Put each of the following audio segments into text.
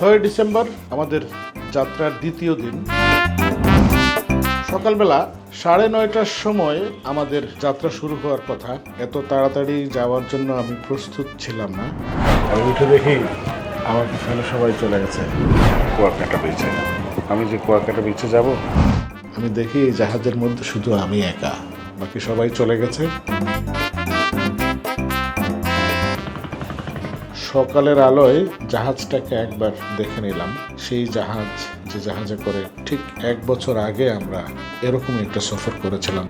ছয় ডিসেম্বর আমাদের যাত্রার দ্বিতীয় দিন। সকালবেলা সাড়ে নয়টার সময় আমাদের যাত্রা শুরু হওয়ার কথা। এত তাড়াতাড়ি যাওয়ার জন্য আমি প্রস্তুত ছিলাম না। আমি উঠে দেখি আমার ফেলে সবাই চলে গেছে। কুয়াকাটা বিচে আমি যে কুয়াকাটা বিচে যাব? আমি দেখি এই জাহাজের মধ্যে শুধু আমি একা। বাকি সবাই চলে গেছে। সকালের আলোয় জাহাজটাকে একবার দেখে নিলাম। সেই জাহাজ, যে জাহাজে করে ঠিক এক বছর আগে আমরা এরকম একটা সফর করেছিলাম।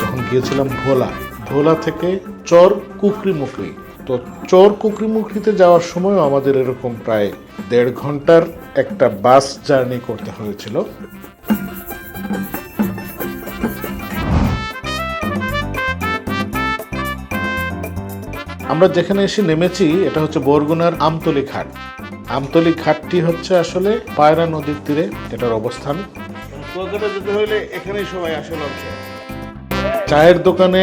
তখন গিয়েছিলাম ভোলা। ভোলা থেকে চর কুকরি মুকরি তো চর কুকরি মুকরিতে যাওয়ার সময় আমাদের এরকম প্রায় দেড় ঘণ্টার একটা বাস জার্নি করতে হয়েছিল। আমরা যেখানে এসে নেমেছি এটা হচ্ছে বরগুনার আমতলি ঘাট। আমতলি ঘাটটি হচ্ছে আসলে পায়রা নদীর তীরে এটার অবস্থান। কুয়াকাটা যেতে হলে এখানেই সবাই আসে চায়ের দোকানে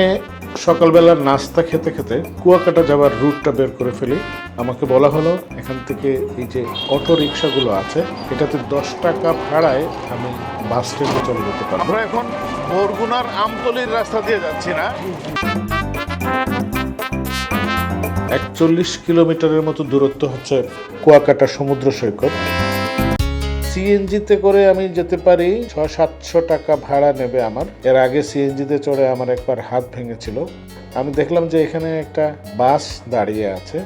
সকালবেলার নাস্তা খেতে খেতে কুয়াকাটা যাওয়ার রুটটা বের করে ফেলি। আমাকে বলা হলো এখান থেকে এই যে অটো রিক্সাগুলো আছে এটাতে দশ টাকা ভাড়ায় আমি বাস স্ট্যান্ডে চলে যেতে পারব। আমরা এখন বরগুনার আমতলির রাস্তা দিয়ে যাচ্ছি না। একচল্লিশ কিলোমিটারের মতো দূরত্ব হচ্ছে কুয়াকাটা সমুদ্র সৈকত। সিএনজিতে করে আমি যেতে পারি ছ সাতশো টাকা ভাড়া নেবে আমার। এর আগে সিএনজিতে চড়ে আমার একবার হাত ভেঙেছিল। আমি দেখলাম যে এখানে একটা বাস দাঁড়িয়ে আছে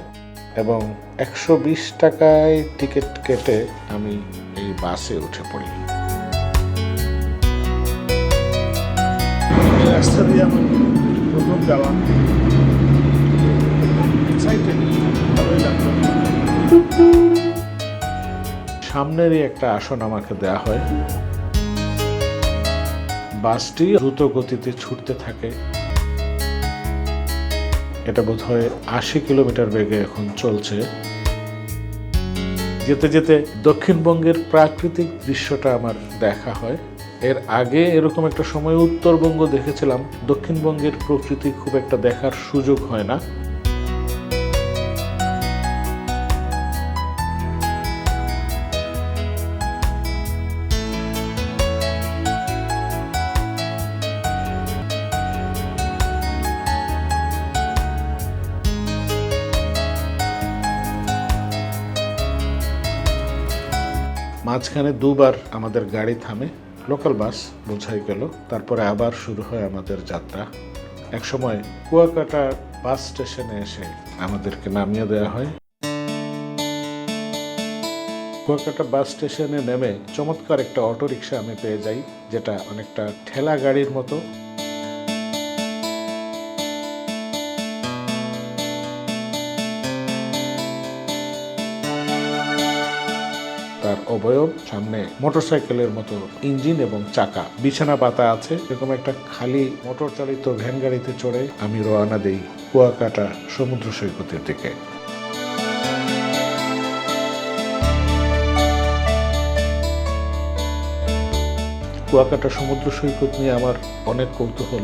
এবং একশো বিশ টাকায় টিকিট কেটে আমি এই বাসে উঠে পড়ি। রাস্তা দিয়ে আমার প্রথম যাওয়া। এক্সাইটেড সামনেরই একটা আসন আমাকে দেয়া হয়। বাসটি দ্রুত গতিতে ছুটতে থাকে। এটা বোধ হয় আশি কিলোমিটার বেগে এখন চলছে। যেতে যেতে দক্ষিণবঙ্গের প্রাকৃতিক দৃশ্যটা আমার দেখা হয়। এর আগে এরকম একটা সময় উত্তরবঙ্গ দেখেছিলাম। দক্ষিণবঙ্গের প্রকৃতি খুব একটা দেখার সুযোগ হয় না। মাঝখানে দুবার আমাদের গাড়ি থামে, লোকাল বাস বোঝাই গেল। তারপরে আবার শুরু হয় আমাদের যাত্রা। একসময় কুয়াকাটা বাস স্টেশনে এসে আমাদেরকে নামিয়ে দেওয়া হয়। কুয়াকাটা বাস স্টেশনে নেমে চমৎকার একটা অটোরিকশা আমি পেয়ে যাই, যেটা অনেকটা ঠেলা গাড়ির মতো। অবয়ব, সামনে মোটরসাইকেলের মতো ইঞ্জিন এবং চাকা। বিছানা পাতা আছে, এরকম একটা খালি মোটর চালিত ভ্যান গাড়িতে চড়ে আমি রওনা দেই কুয়াকাটা সমুদ্র সৈকতের দিকে। কুয়াকাটা সমুদ্র সৈকত নিয়ে আমার অনেক কৌতূহল।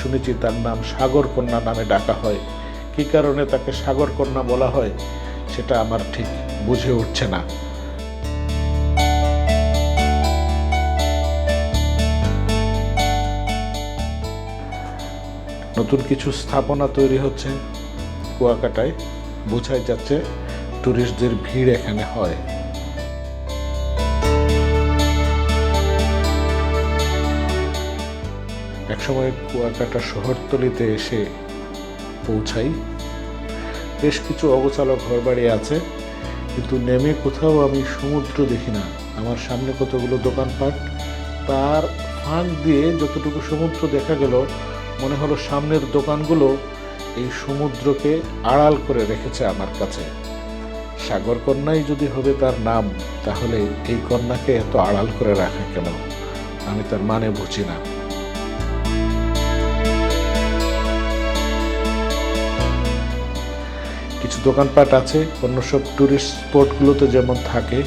শুনেছি তার নাম সাগর কন্যা নামে ডাকা হয়। কি কারণে তাকে সাগর কন্যা বলা হয়, সেটা আমার ঠিক বুঝে উঠছে না। নতুন কিছু স্থাপনা তৈরি হচ্ছে। কুয়াকাটায় বোঝাই যাচ্ছে ট্যুরিস্টদের ভিড় এখানে হয়। একসময় কুয়াকাটা শহরতলিতে এসে পৌঁছাই। বেশ কিছু অগোছালো ঘরবাড়ি আছে, কিন্তু নেমে কোথাও আমি সমুদ্র দেখি না। আমার সামনে কতগুলো দোকানপাট, তার ফাঁক দিয়ে যতটুকু সমুদ্র দেখা গেল মনে হলো সামনের দোকানগুলো এই সমুদ্রকে আড়াল করে রেখেছে আমার কাছে। সাগর কন্যাই যদি হবে তার নাম, তাহলে এই কন্যাকে এত আড়াল করে রাখা কেন? আমি তার মানে বুঝি না। কিছু দোকানপাট আছে, অন্য সব ট্যুরিস্ট স্পটগুলোতে যেমন থাকে,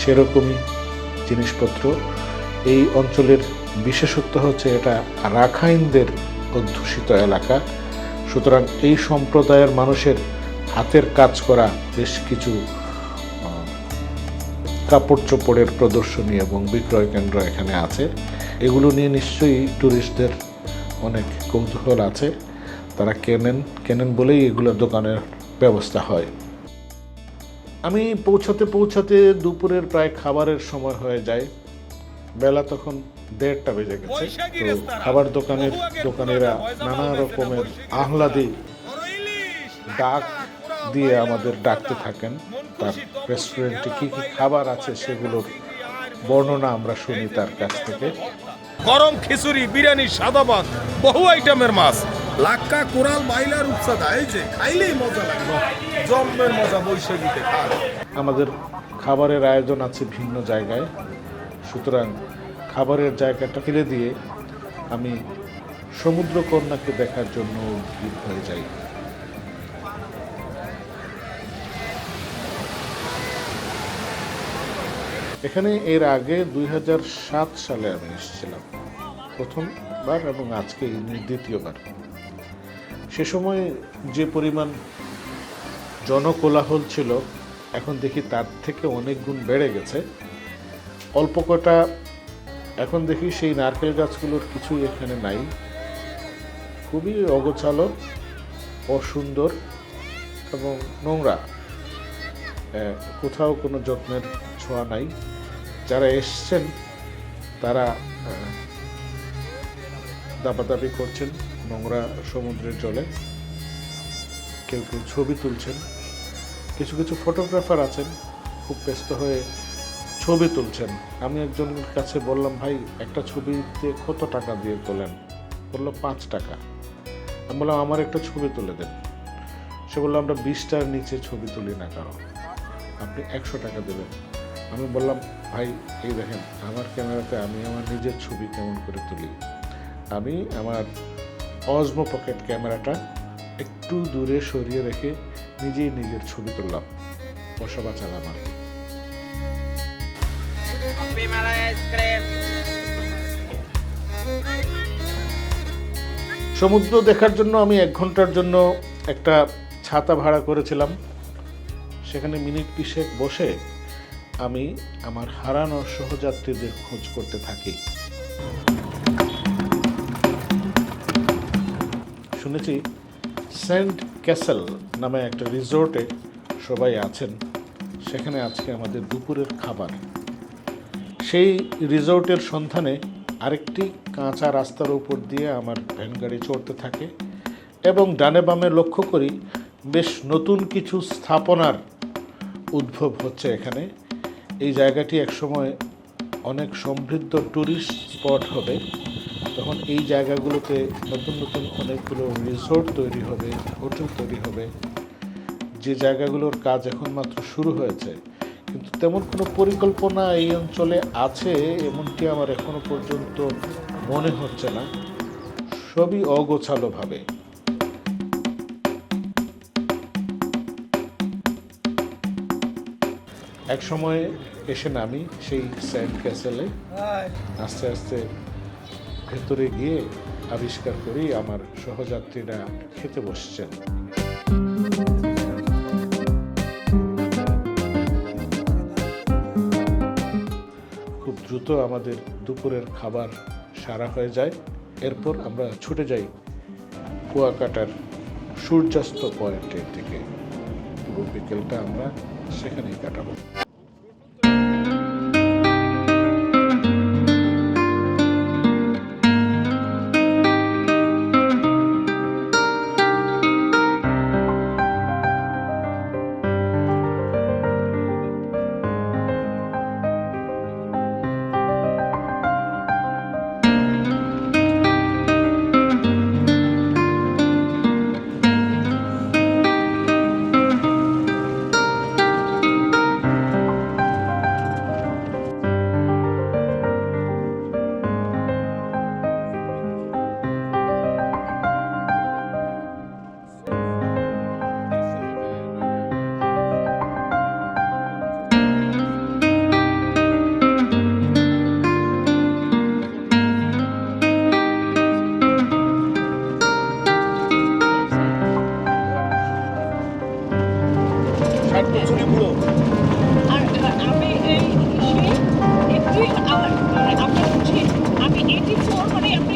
সেরকমই জিনিসপত্র। এই অঞ্চলের বিশেষত্ব হচ্ছে এটা রাখাইনদের অধ্যুষিত এলাকা। সুতরাং এই সম্প্রদায়ের মানুষের হাতের কাজ করা বেশ কিছু কাপড় চোপড়ের প্রদর্শনী এবং বিক্রয় কেন্দ্র এখানে আছে। এগুলো নিয়ে নিশ্চয়ই ট্যুরিস্টদের অনেক কৌতূহল আছে। তারা কেনেন কেনেন বলেই এগুলো দোকানের ব্যবস্থা হয়। আমি পৌঁছাতে পৌঁছাতে দুপুরের প্রায় খাবারের সময় হয়ে যায়। বেলা তখন দেড়টা বেজে গেছে। তো খাবার দোকানের দোকানিরা নানা রকমের আহ্লাদি ডাক দিয়ে আমাদের ডাকতে থাকেন। তার রেস্টুরেন্টে কি কি খাবার আছে সেগুলোর বর্ণনা আমরা শুনি তার কাছ থেকে। গরম খিচুড়ি বিরিয়ানি সাদা ভাত বহু আইটেমের মাছ। লাক্কা কোরাল বাইলার উপসাদা এই যে খাইলেই মজা লাগল। জম্মের মজা বৈশাখীতে খান আমাদের খাবারের আয়োজন আছে ভিন্ন জায়গায়। সুতরাং খাবারের জায়গাটা ফেলে দিয়ে আমি সমুদ্র কন্যাকে দেখার জন্য উদ্গ্রীব হয়ে যাই। এখানে এর আগে দুই হাজার সাত সালে আমি এসেছিলাম। প্রথমবার এবং আজকে দ্বিতীয়বার। সে সময় যে পরিমাণ জনকোলাহল ছিল, এখন দেখি তার থেকে অনেক গুণ বেড়ে গেছে। অল্প কটা। এখন দেখি সেই নারকেল গাছগুলোর কিছুই এখানে নাই। খুবই অগোছালো, অসুন্দর এবং নোংরা। কোথাও কোনো যত্নের ছোঁয়া নাই। যারা এসছেন, তারা দাপাদাপি করছেন নোংরা সমুদ্রের জলে। কেউ কেউ ছবি তুলছেন। কিছু কিছু ফটোগ্রাফার আছেন, খুব ব্যস্ত হয়ে ছবি তুলছেন। আমি একজনের কাছে বললাম, ভাই, একটা ছবিতে কত টাকা দিয়ে তোলেন? বলল, পাঁচ টাকা। আমি বললাম, আমার একটা ছবি তুলে দেন। সে বলল, আমরা বিশটার নিচে ছবি তুলি না কারও। আপনি একশো টাকা দেবেন। আমি বললাম, ভাই, এই দেখেন, আমার ক্যামেরাতে আমি আমার নিজের ছবি কেমন করে তুলি? আমি আমার অজমো পকেট ক্যামেরাটা একটু দূরে সরিয়ে রেখে নিজেই নিজের ছবি তুললাম। বসা বাঁচালাম আর কি। সমুদ্র দেখার জন্য আমি এক ঘণ্টার জন্য একটা ছাতা ভাড়া করেছিলাম। সেখানে মিনিট বিশেক বসে আমি আমার হারানো সহযাত্রীদের খোঁজ করতে থাকি। শুনেছি সেন্ট ক্যাসেল নামে একটা রিসোর্টে সবাই আছেন। সেখানে আজকে আমাদের দুপুরের খাবার। সেই রিসোর্টের সন্ধানে আরেকটি কাঁচা রাস্তার উপর দিয়ে আমার ভ্যান গাড়ি চড়তে থাকে এবং ডানে বামে লক্ষ্য করি বেশ নতুন কিছু স্থাপনার উদ্ভব হচ্ছে এখানে। এই জায়গাটি একসময় অনেক সমৃদ্ধ ট্যুরিস্ট স্পট হবে। তখন এই জায়গাগুলোতে নতুন নতুন অনেকগুলো রিসোর্ট তৈরি হবে হোটেল তৈরি হবে। যে জায়গাগুলোর কাজ এখন মাত্র শুরু হয়েছে কিন্তু তেমন কোনো পরিকল্পনা এই অঞ্চলে আছে এমনটি আমার এখনও পর্যন্ত মনে হচ্ছে না। সবই অগোছালোভাবে। এক সময় এসে নামি সেই স্যান্ড ক্যাসেলে। আস্তে আস্তে ভেতরে গিয়ে আবিষ্কার করি আমার সহযাত্রীরা খেতে বসছেন। দ্রুত আমাদের দুপুরের খাবার সারা হয়ে যায়। এরপর আমরা ছুটে যাই কুয়াকাটার সূর্যাস্ত পয়েন্টের দিকে। পুরো বিকেলটা আমরা সেখানেই কাটাবো।